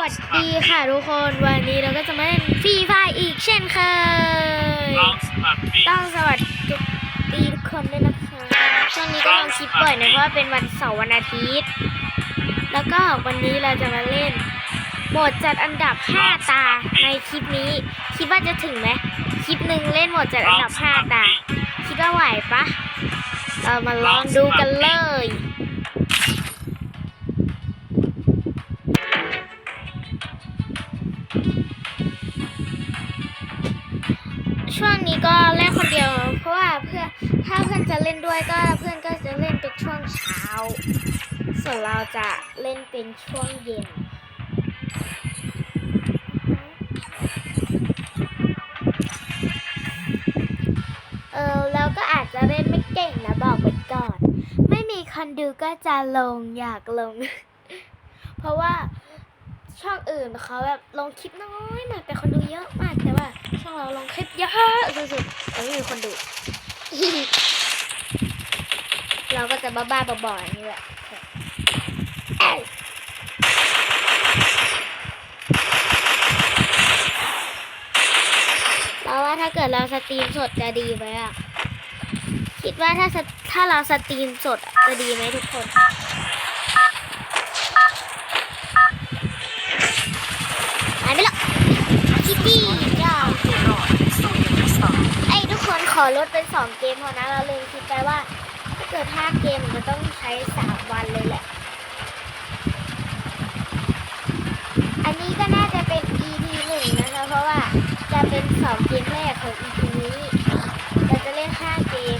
วัสดีค่ะทุกคนวันนี้เราก็จะมาเล่นฟรีไฟอีกเช่นเคย ต้องสวัสดีทุกคนด้วยนะคะช่วงนี้ก็ลงคลิปบ่อยนะเพราะว่าเป็นวันเสาร์วันอาทิตย์ แล้วก็วันนี้เราจะมาเล่นโหมดจัดอันดับ 5 ตาในคลิปนี้ คิดว่าจะถึงไหมคลิปหนึ่งเล่นโหมดจัดอันดับ 5 ตา คิดว่าไหวปะเรามาลองดูกันเลย ถ้าเพื่อนจะเล่นด้วยก็เพื่อนก็จะเล่นเป็นช่วงเช้า ส่วนเราจะเล่นเป็นช่วงเย็นเออแล้วก็อาจจะเล่นไม่เก่งนะบอกไว้ก่อน ไม่มีคนดูก็จะลงอยากลง เพราะว่าช่องอื่นเขาแบบลงคลิปน้อยมากแต่คนดูเยอะมากแต่ว่าช่องเราลงคลิปเยอะสุดๆแต่ไม่มีคนดู เราก็จะบ้าๆบอๆอย่างนี้แหละเราว่าถ้าเกิดเราสตรีมสดจะดีไหมอะ คิดว่าถ้าถ้าเราสตรีมสดจะดีไหมทุกคนหายไปแล้วคิตตี้ย่าไอ้ทุกคน ขอลดเป็นสองเกมพอนะเราเลยคิดไปว่า ถ้าเกิดห้าเกมมันจะต้องใช้สามวันเลยแหละ อันนี้ก็น่าจะเป็น EP หนึ่งนะคะ เพราะว่าจะเป็นสองเกมแรกของ EP นี้ เราจะเล่นห้าเกม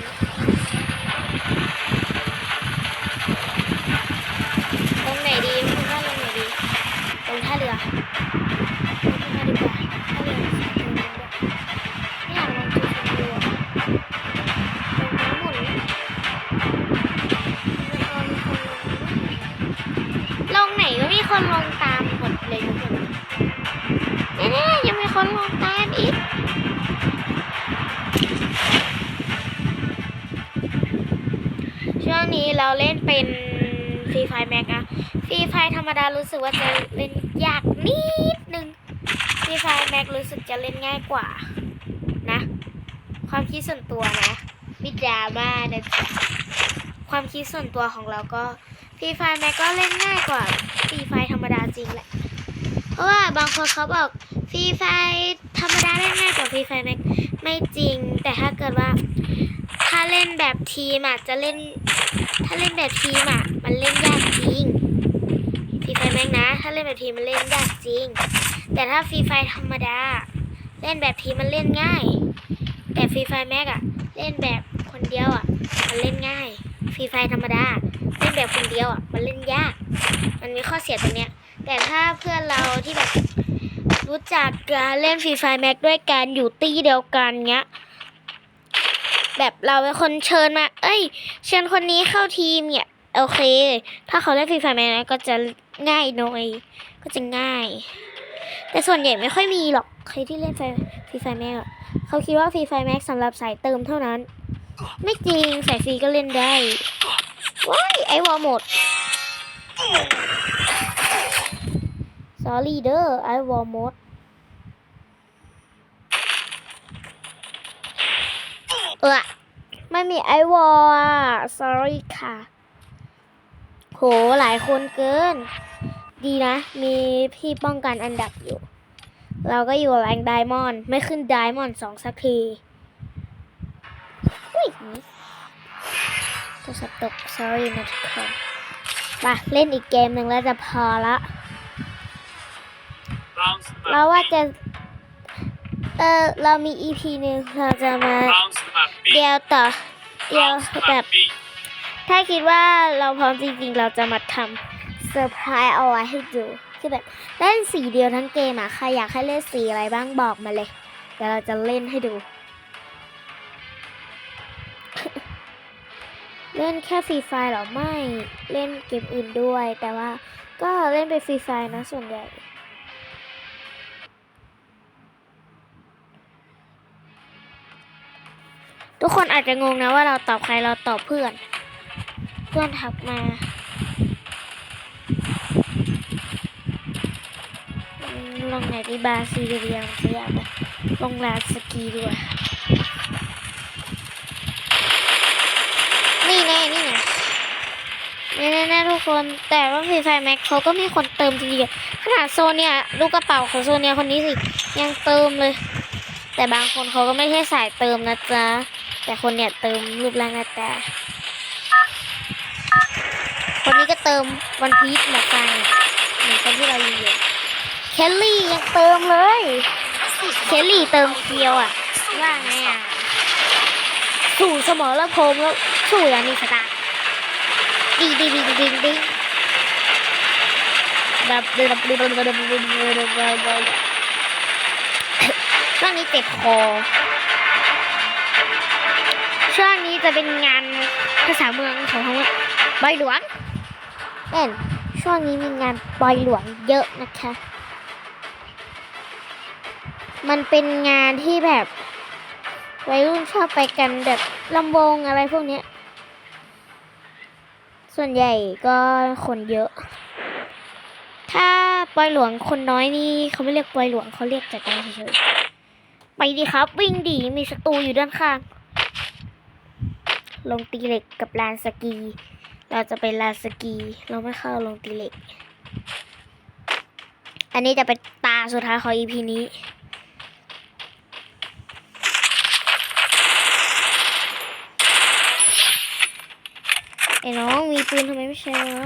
ตามอีกช่วงนี้เราเล่นเป็นฟรีไฟแม็กอะฟรีไฟธรรมดารู้สึกว่าจะเล่นยากนิดนึงฟรีไฟแม็กรู้สึกจะเล่นง่ายกว่า นะ ความคิดส่วนตัวนะวิดราม่านะจ๊ะความคิดส่วนตัวของเราก็ฟรีไฟแม็กก็เล่นง่ายกว่าฟรีไฟธรรมดาจริงแหละ เพราะว่าบางคนเขาบอก ฟรีไฟธรรมดาเล่นง่ายกว่าฟรีไฟแม็กไม่จริง แต่ถ้าเกิดว่า ถ้าเล่นแบบทีมอะจะเล่น ถ้าเล่นแบบทีมอะมันเล่นยากจริงฟรีไฟแม็กนะ ถ้าเล่นแบบทีมมันเล่นยากจริง แต่ถ้าฟรีไฟธรรมดา เล่นแบบทีมมันเล่นง่าย แต่ฟรีไฟแม็กอะเล่นแบบคนเดียวอะ มันเล่นง่ายฟรีไฟธรรมดาเล่นแบบคนเดียวอะมันเล่นยาก มันมีข้อเสียตรงเนี้ย แต่ถ้าเพื่อนเราที่แบบ รู้จักการเล่นฟรีไฟแม็กด้วยกันอยู่ตี้เดียวกันเงี้ย แบบเราเป็นคนเชิญมา เอ้ย เชิญคนนี้เข้าทีมเนี่ย โอเค ถ้าเขาเล่นฟรีไฟแม็กก็จะง่ายหน่อย ก็จะง่าย แต่ส่วนใหญ่ไม่ค่อยมีหรอกใครที่เล่นฟรีไฟแม็กเขาคิดว่าฟรีไฟแม็กสำหรับสายเติมเท่านั้น ไม่จริงสายฟรีก็เล่นได้ว้ายไอวอลหมด sorry เด้อไอวอลมดเออไม่มีไอวอลอะ sorry ค่ะ โห หลายคนเกิน ดีนะ มีพี่ป้องกันอันดับอยู่ เราก็อยู่แรงไดมอนด์ไม่ขึ้นไดมอนด์สองสักทีอุ้ยโทรศัพท์ตก sorry นะทุกคนมาเล่นอีกเกมหนึ่งแล้วจะพอละ เราว่าจะ เออเรามี EP หนึ่งเราจะมาเดียวต่อเดียวแบบถ้าคิดว่าเราพร้อมจริงๆ เราจะมาทำเซอร์ไพรส์เอาไว้ให้ดูคือแบบเล่นสีเดียวทั้งเกมอะใครอยากให้เล่นสีอะไรบ้างบอกมาเลย เดี๋ยวเราจะเล่นให้ดู เล่นแค่ฟรีไฟหรอไม่เล่นเกมอื่นด้วย แต่ว่าก็เล่นเป็นฟรีไฟนะส่วนใหญ่ อาจจะงงนะว่าเราตอบใครเราตอบเพื่อน เพื่อนทักมาอืมลงไหนดีบาซีเรียงสักอยางไปลงลานสกีดีกว่านี่แน่นี่ไงนี่แน่ๆทุกคนแต่ว่าฟรีไฟแม็กเขาก็มีคนเติมจริงๆขนาดโซเนียลูกกระเป๋าของโซเนียคนนี้สิยังเติมเลย แต่บางคนเขาก็ไม่ใช่สายเติมนะจ๊ะ แต่คนเนี่ยเติมรูปร่างหน้าตาคนนี้ก็เติมวันพีชหมวกฟางเหมือนคนที่เราอยู่เคลลี่ยังเติมเลยเคลลี่เติมเคียวอะ ว่าไงอะ สู่สมอแล้วพรมแล้วสู่อย่างนี้สตาร์ดีดีดีดีดีดับดับดับดับดับดับดับดับช่วงนี้เจ็บคอ ช่วงนี้จะเป็นงานภาษาเมืองของเขาว่าใบหลวงเน่นช่วงนี้มีงานปล่อยหลวงเยอะนะคะ มันเป็นงานที่แบบวัยรุ่นชอบไปกันแบบลำวงอะไรพวกนี้ ส่วนใหญ่ก็คนเยอะ ถ้าปอยหลวงคนน้อยนี่เขาไม่เรียกปอยหลวงเขาเรียกจัดการเฉยๆไปดีครับวิ่งดีมีศัตรูอยู่ด้านข้าง ลงตีเหล็กกับลานสกี เราจะไปลานสกี เราไม่เข้าลงตีเหล็ก อันนี้จะเป็นตาสุดท้ายของ EP นี้ไอ้น้องมีปืนทำไมไม่ใช่เหรอ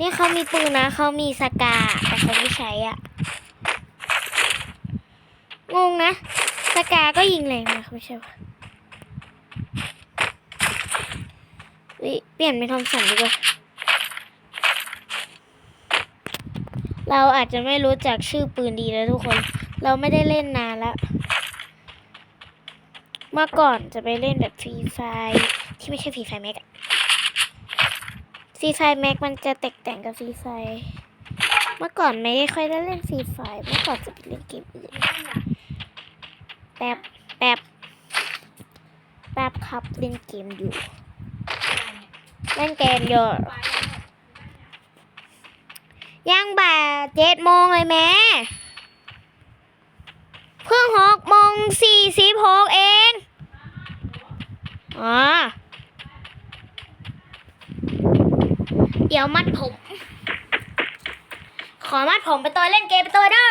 นี่เขามีปืนนะ เขามีสกาแต่เขาไม่ใช้อะ งนะ สกาก็ยิงแรงนะไม่ใช่ปะวิเปลี่ยนเป็นทอมสันดีกว่า เราอาจจะไม่รู้จักชื่อปืนดีแล้วทุกคน เราไม่ได้เล่นนานแล้ว เมื่อก่อนจะไปเล่นแบบฟรีไฟที่ไม่ใช่ฟรีไฟแม็กฟรีไฟแม็กมันจะแตกแต่งกับฟรีไฟ เมื่อก่อนไม่ค่อยได้เล่นฟรีไฟ เมื่อก่อนจะไปเล่นเกมอื่น แป๊บแป๊บแป๊บครับเล่นเกมอยู่เล่นเกมอยู่ยังบ่ายเจ็ดโมงเลยแม่เพิ่งหกโมงสี่สิบหกเองอ๋อเดี๋ยวมัดผม ขอมัดผมไปตัวเล่นเกมไปตัวเด้อ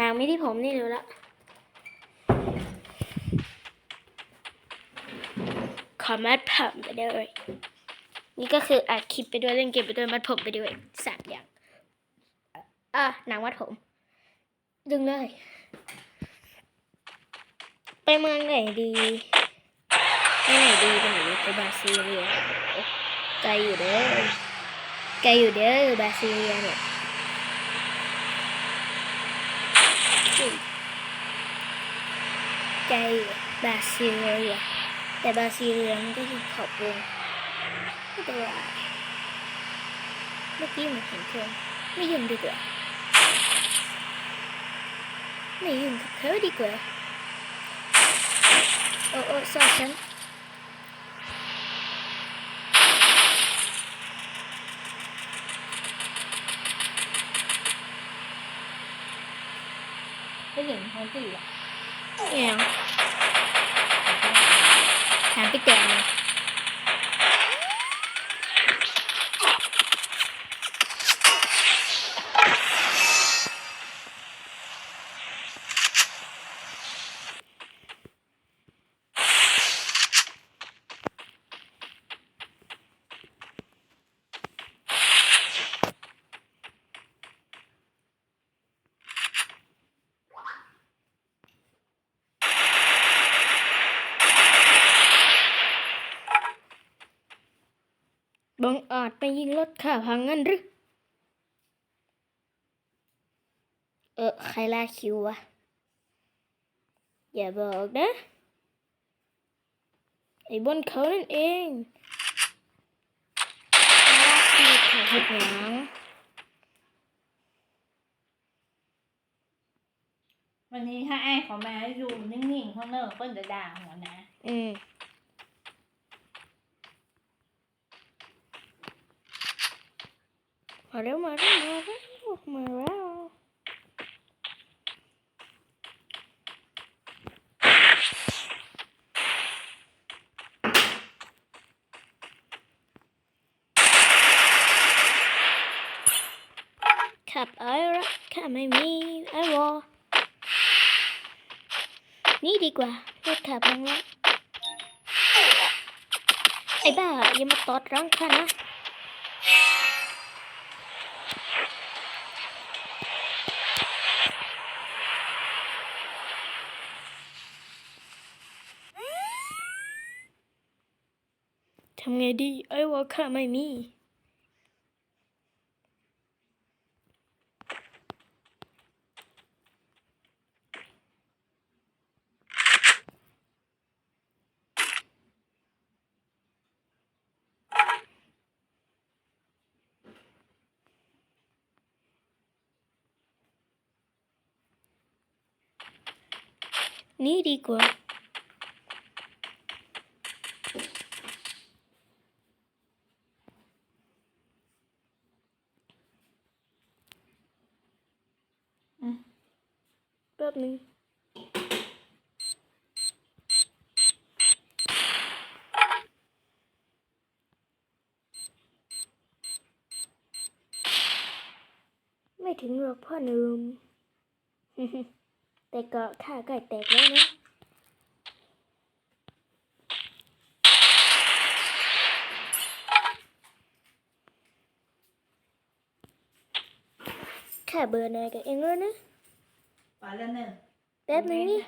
นางไม่ที่ผมนี่รู้ล้วขอมัดผมไปด้วยนี่ก็คืออัดคลิปไปด้วยเล่นเกมไปด้วยมัดผมไปด้วยสามอย่างอะนางมัดผม ดึงเลย ไปเมืองไหนดีไปไหนดีไปไหนดีไปบราซิเลียไกลอยู่เด้อไกลอยู่เด้อบราซิเลียเนี่ยอุ้ย ไกลอยู่บราซิเลียแต่บราซิเลียมันก็คือขอบวงไม่เป็นไรเมื่อกี้มือนเห็นเพื่อนไม่ยุ่งดีกว่าไม่ยุ่งกับเธอดีกว่าโอ้โอ้สอดฉันไม่เห็นเขาสิอะ เนี่ยแถมไปแจกเลย บังอาจไปยิงรถข้าพังงั้นหรือ เออใครล่าคิววะ อย่าบอกนะ ไอ้บนเขานั่นเองล่าคิวขาเห็ดหยังวันนี้ถ้าไอ้เขามาอยู่นิ่งๆเขาเนอะเปิ้นจะด่าหัวนะ อืม มาเร็วมาเร็วมาเร็วมาเร็วขับไอ้รักข้าไม่มีไอ้วอนี่ดีกว่าเลือกขับมังละไอ้บ้าอย่ามาตอดรังข้านะ ทำไงดี ไอ้วอข้าไม่มี นี่ดีกว่า อืม แป๊บนึง ไม่ ถึงหรอกพ่อหนุ่มแต่ก็ข้าใกล้แตกแล้วนะข้าเบื่อหน่ายกับเองแล้วนะไปแล้วเนอะแป๊บนึงนี่